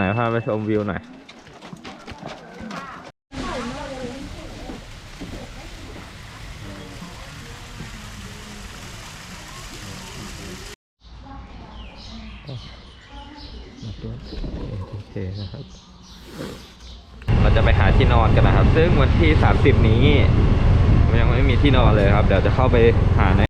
ไหนพาไปชมวิวหน่อย เราจะไปหาที่นอนกันนะครับ ซึ่งวันที่ 30 นี้ ยังไม่มีที่นอนเลยครับ เดี๋ยวจะเข้าไปหาใน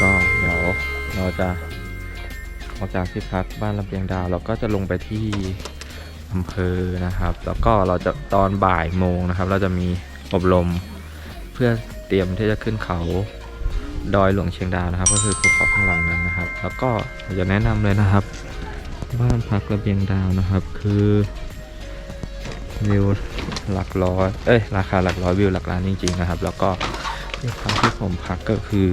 ก็เดี๋ยวเราจะออกจากที่พักบ้านระเบียงดาวเราก็จะลงไปที่อำเภอนะครับ แล้วก็เราจะตอนบ่ายโมงนะครับ เราจะมีอบรมเพื่อเตรียมที่จะขึ้นเขาดอยหลวงเชียงดาวนะครับ ก็คือภูเขาข้างหลังนั้นนะครับ แล้วก็อยากแนะนำเลยนะครับ บ้านพักระเบียงดาวนะครับ คือวิวหลักร้อยเอ้ยราคาหลักร้อยวิวหลักล้านจริงๆนะครับ แล้วก็ที่พักที่ผมพักก็คือ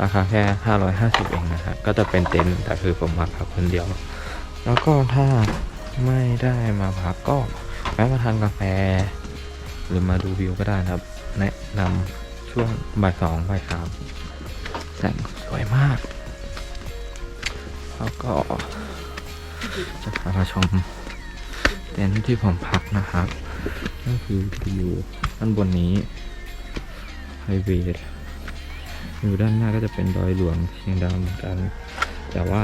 ราคาแค่ 550 เองนะฮะ ก็จะเป็นเต็นท์แต่คือผมมาพักคนเดียว แล้วก็ถ้าไม่ได้มาพักก็แวะมาทานกาแฟ หรือมาดูวิวก็ได้นะครับ แนะนำช่วงบ่ายสองบ่ายสามแสงสวยมาก แล้วก็จะพามาชมเต็นท์ที่ผมพักนะครับก็คือวิวด้านบนนี้ไฮเวย์ อยู่ด้านหน้าก็จะเป็นดอยหลวงเชียงดาวเหมือนกัน แต่ว่า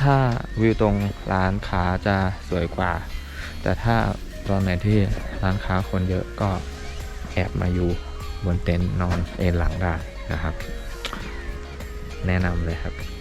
ถ้าวิวตรงร้านค้าจะสวยกว่า แต่ถ้าตอนไหนที่ร้านค้าคนเยอะก็แอบมาอยู่บนเต็นท์นอนเอนหลังได้นะครับ แนะนำเลยครับ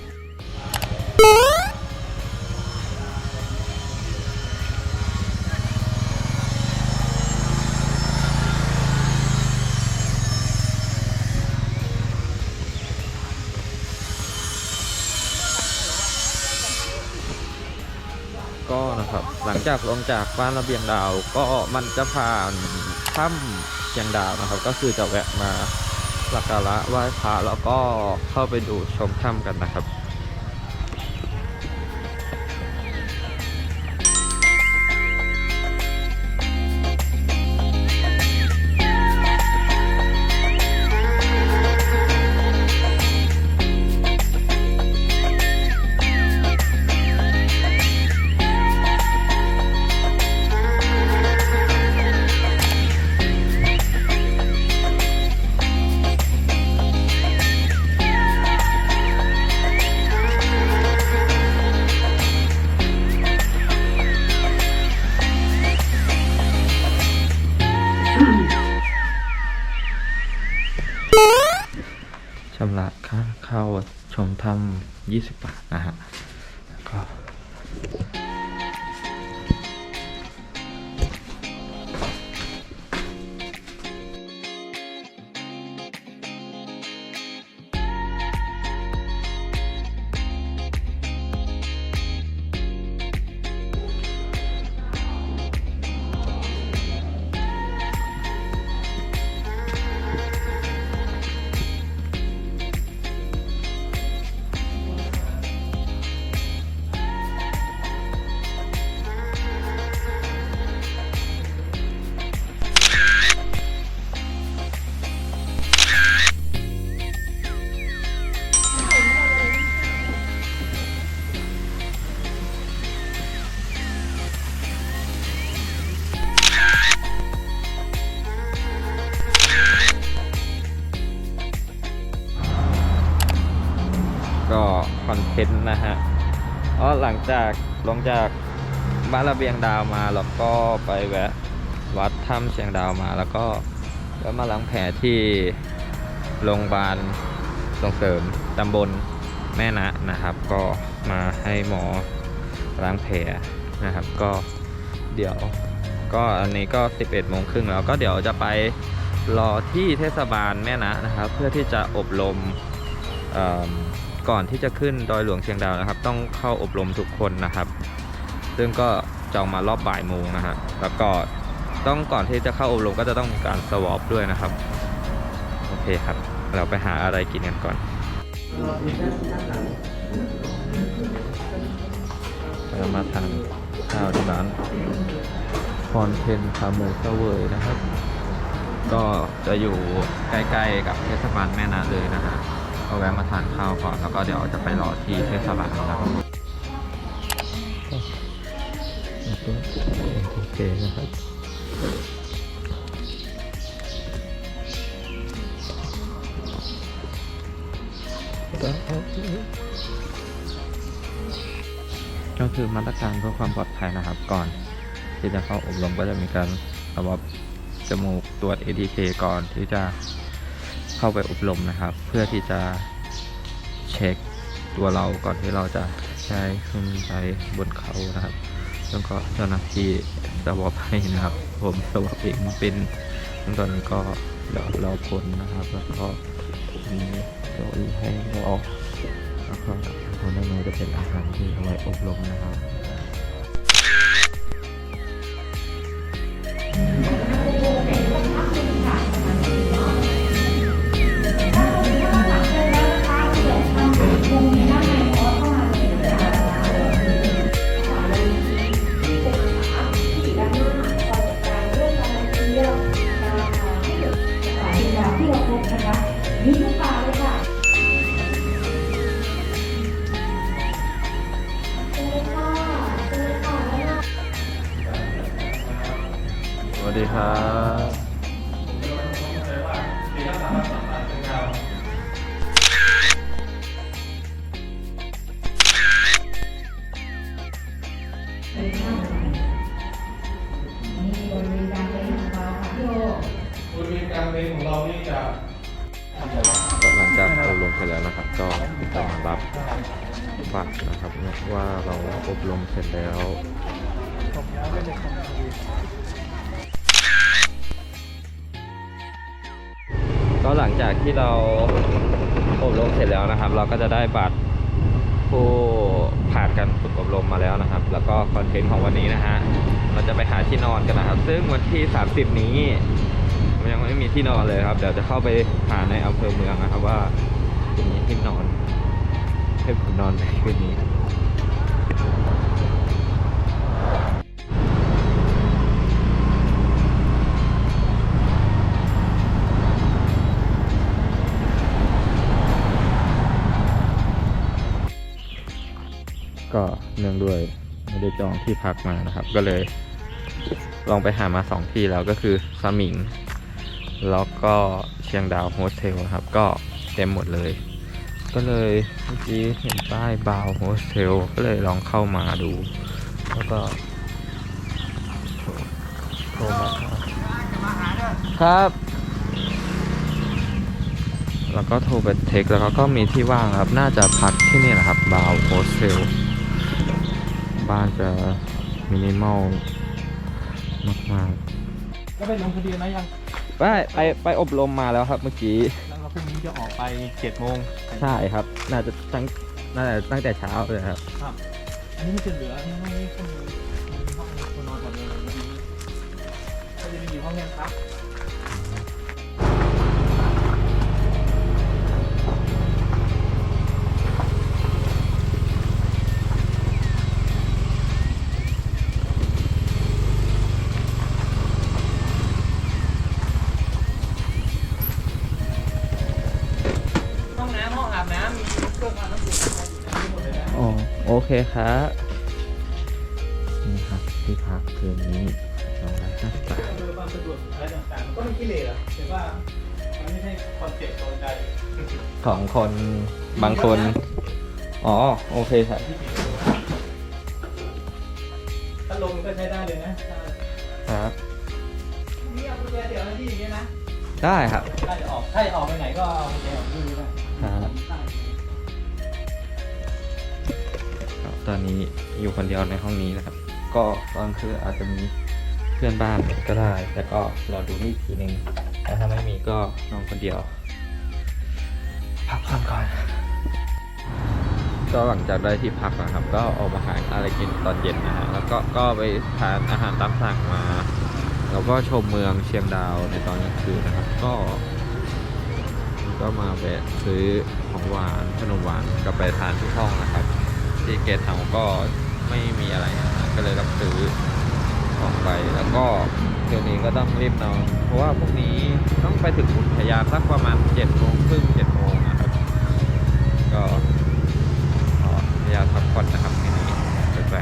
ก็นะครับ หลังจากลงจากบ้านระเบียงดาวก็มันจะผ่านถ้ำเชียงดาวนะครับ ก็คือจะแวะมาสักการะไหว้พระแล้วก็เข้าไปดูชมถ้ำกันนะครับ ชมถ้ำ20 บาทนะฮะ ก็คอนเทนต์นะฮะอ๋อหลังจากลงจากบ้านระเบียงดาวมาแล้วก็ไปแวะวัดถ้ำเชียงดาวมา แล้วก็แวะมาล้างแผลที่โรงพยาบาลส่งเสริมตำบลแม่นะนะครับ ก็มาให้หมอล้างแผลนะครับ ก็เดี๋ยวก็อันนี้ก็ 11โมงครึ่งแล้วก็เดี๋ยวจะไปรอที่เทศบาลแม่นะนะครับ เพื่อที่จะอบรมเอิ่ม ก่อนที่จะขึ้นดอยหลวงเชียงดาวนะครับ ต้องเข้าอบรมทุกคนนะครับ ซึ่งก็จองมารอบบ่ายโมงนะฮะแล้วก็ต้องก่อนที่จะเข้าอบรมก็จะต้องมีการสวอปด้วยนะครับ โอเคครับ เราไปหาอะไรกินกันก่อนเรามาทานข้าวที่ร้านคอนเทนคาเมอร์เซเวยนะครับ ก็จะอยู่ใกล้ๆกับเทศบาลแม่นาเลยนะฮะ ก็แวะมาทานข้าวก่อน แล้วก็เดี๋ยวจะไปรอที่เทศบาลนะครับโอเคนะครับก็คือมาตรการเพื่อความปลอดภัยนะครับ ก่อนที่จะเข้าอบรมก็จะมีการระบบจมูกตรวจ ATK ก่อนที่จะ เข้าไปอบรมนะครับ เพื่อที่จะเช็คตัวเราก่อนที่เราจะใช้ขึ้นไปบนเขานะครับแล้วก็เจ้าหน้าที่สวอปให้นะครับ ผมสวอปเองเป็นขั้นตอนนี้ก็เดี๋ยวรอผลนะครับ แล้วก็มีเก้าอี้ให้เราแล้วก็ทางด้านโน้นจะเป็นอาหารที่เอาไว้อบรมนะครับ รานี่จะก็หลังจากอบรมเสร็จแล้วนะครับ ก็จะมารับบัตรนะครับเนี่ยว่าเราอบรมเสร็จแล้ว ก็หลังจากที่เราอบรมเสร็จแล้วนะครับ เราก็จะได้บัตรผู้ผ่านการฝึกอบรมมาแล้วนะครับ แล้วก็คอนเทนต์ของวันนี้นะฮะเราจะไปหาที่นอนกันนะครับ ซึ่งวันที่ 30 นี้มันยังไม่มีที่นอนเลยครับเดี๋ยวจะเข้าไปหาในอำเภอเมืองนะครับว่าจะมีที่นอนให้ผมนอนในคืนนี้ ก็เนื่องด้วยไม่ได้จองที่พักมานะครับ ก็เลย ลองไปหามาสองที่แล้วก็คือสมิง แล้วก็เชียงดาวโฮสเทลครับ ก็เต็มหมดเลย ก็เลยเมื่อกี้เห็นป้ายบาวโฮสเทลก็เลยลองเข้ามาดู แล้วก็โทรโทรมาครับแล้วก็โทรไปเทคแล้วก็มีที่ว่างครับ น่าจะพักที่นี่แหละครับ บาวโฮสเทล บ้านจะมินิมอลมากก็ไปลงทะเบียนนะยังๆไปไปไปอบรมมาแล้วครับเมื่อกี้ แล้วเราพรุ่งนี้จะออกไปเจ็ดโมงใช่ครับ น่าจะตั้งน่าจะตั้งแต่เช้าเลยครับครับอันนี้มันจะเหลือที่ห้องนี้คนนึงห้องคนนอนก่อนเลยวันนี้ก็จะมีอยู่ห้องนี้ครับ อ๋อโอเคครับนี่ครับที่พักคืนนี้สองร้อยห้าสิบบาทอำเภอความสะดวกอะไรต่างๆมันก็ไม่ขี้เหร่หรอกแต่ว่ามันไม่ใช่คอนเซ็ปต์โดนใจของคนบางคนคอ๋อ โอเคครับถ้าลงก็ใช้ได้เลยนะถ้าครับนี่เอากุญแจเสียบมาที่อย่างเงี้ยนะได้ครับถ้าจะออกถ้าจะออกไปไหนก็เอากุญแจออกด้วยก็ได้ครับ ตอนนี้อยู่คนเดียวในห้องนี้นะครับ ก็ตอนคืออาจจะมีเพื่อนบ้านก็ได้ แต่ก็รอดูนี่อีกทีหนึ่งแต่ถ้าไม่มีก็นอนคนเดียว พักผ่อนก่อนก็หลังจากได้ที่พักนะครับ ก็ออกมาหาอะไรกินตอนเย็นนะฮะแล้วก็ก็ไปทานอาหารตามสั่งมา แล้วก็ชมเมืองเชียงดาวในตอนกลางคืนนะครับ ก็ ก็มาแวะซื้อของหวานขนมหวานกลับไปทานที่ห้องนะครับ ที่เกตเฮาก็ไม่มีอะไรก็เลยรับซื้อของไปแล้วก็เดี๋ยวนี้ก็ต้องรีบนอนเพราะว่าพรุ่งนี้ต้องไปถึงอุทยานสักประมาณเจ็ดโมงครึ่งเจ็ดโมงนะครับ ก็พยายามพักผ่อนนะครับทีนี้ไป